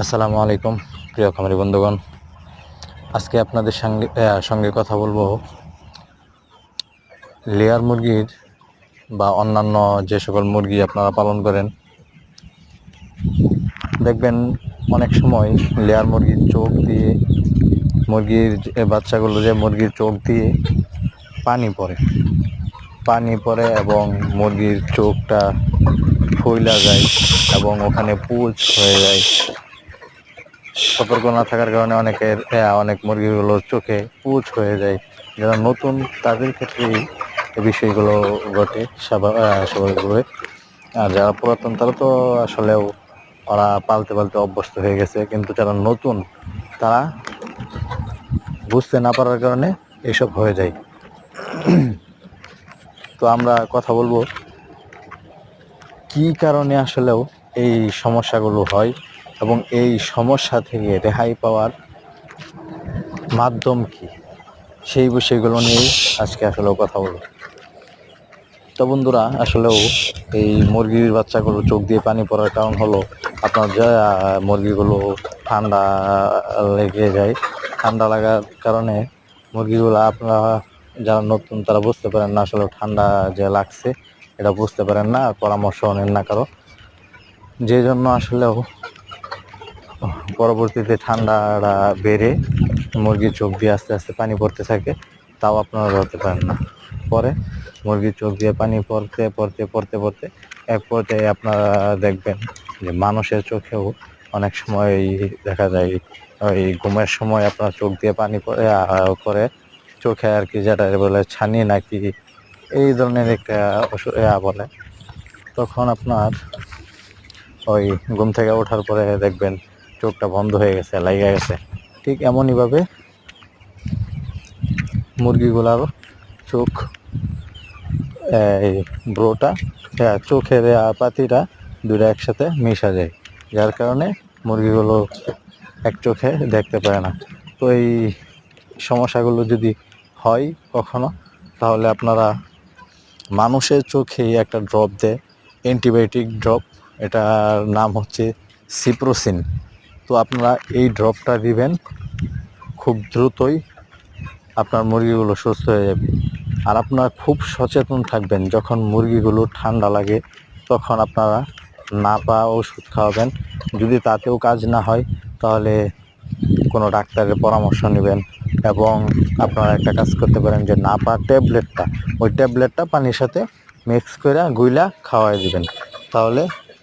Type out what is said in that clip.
আসসালামু আলাইকুম, প্রিয় খামারি বন্ধুগণ। আজকে আপনাদের সঙ্গে সঙ্গে কথা বলব লেয়ার মুরগির বা অন্যান্য যে সকল মুরগি আপনারা পালন করেন। দেখবেন অনেক সময় লেয়ার মুরগির চোখ দিয়ে মুরগির বাচ্চাগুলো যে মুরগির চোখ দিয়ে পানি পড়ে। পানি পড়ে এবং মুরগির চোখটা ফুইলা যায় এবং ওখানে পুজ হয়ে যায়। সতর্ক না থাকার কারণে অনেকের আহ, অনেক মুরগিগুলোর চোখে পুজ হয়ে যায়। যারা নতুন তাদের ক্ষেত্রেই এই বিষয়গুলো ঘটে স্বাভাবিকভাবে। আর যারা পুরাতন তারা তো আসলেও ওরা পালতে পালতে অভ্যস্ত হয়ে গেছে। কিন্তু যারা নতুন তারা বুঝতে না পারার কারণে এসব হয়ে যায়। তো আমরা কথা বলব, কি কারণে আসলেও এই সমস্যাগুলো হয় এবং এই সমস্যা থেকে রেহাই পাওয়ার মাধ্যম কি? সেই বিষয়গুলো নিয়েই আজকে আসলেও কথা বলব। তো বন্ধুরা, আসলেও এই মুরগির বাচ্চাগুলো চোখ দিয়ে পানি পড়ার কারণ হলো আপনার যে মুরগিগুলো ঠান্ডা লেগে যায়। ঠান্ডা লাগার কারণে মুরগিগুলো আপনারা যারা নতুন, তারা বুঝতে পারেন না আসলে ঠান্ডা যে লাগছে, এটা বুঝতে পারেন না আর পরামর্শ নেন না কারও। যে জন্য আসলেও পরবর্তীতে ঠান্ডাটা বেড়ে মুরগির চোখ দিয়ে আস্তে আস্তে পানি পড়তে থাকে, তাও আপনারা ধরতে পারেন না। পরে মুরগির চোখ দিয়ে পানি পড়তে পড়তে পড়তে পড়তে এক পর্যায়ে আপনারা দেখবেন যে মানুষের চোখেও অনেক সময় দেখা যায়, ওই ঘুমের সময় আপনার চোখ দিয়ে পানি পড়ে পরে চোখে আর কি যেটা বলে ছানি নাকি এই ধরনের একটা অসু- ইয়া বলে। তখন আপনার ওই ঘুম থেকে ওঠার পরে দেখবেন চোখটা বন্ধ হয়ে গেছে লাইগা গেছে। ঠিক এমনইভাবে মুরগিগুলার চোখ এই ব্রোটা হ্যাঁ, চোখের পাতিটা দুটো একসাথে মিশা যায় যার কারণে মুরগিগুলো এক চোখে দেখতে পায় না। তো এই সমস্যাগুলো যদি হয় কখনো, তাহলে আপনারা মানুষের চোখেই একটা ড্রপ দেয় অ্যান্টিবায়োটিক ড্রপ এটার নাম হচ্ছে সিপ্রোসিন তো আপনারা এই ড্রপটা দিবেন, খুব দ্রুতই আপনার মুরগিগুলো সুস্থ হয়ে যাবে। আর আপনারা খুব সচেতন থাকবেন, যখন মুরগিগুলো ঠান্ডা লাগে, তখন আপনারা না নাপা ওষুধ খাওয়াবেন। যদি তাতেও কাজ না হয়, তাহলে কোনো ডাক্তারের পরামর্শ নেবেন। এবং আপনারা একটা কাজ করতে পারেন যে না পা ট্যাবলেটটা, ওই ট্যাবলেটটা পানির সাথে মিক্স করে গুইলা খাওয়াই দিবেন। তাহলে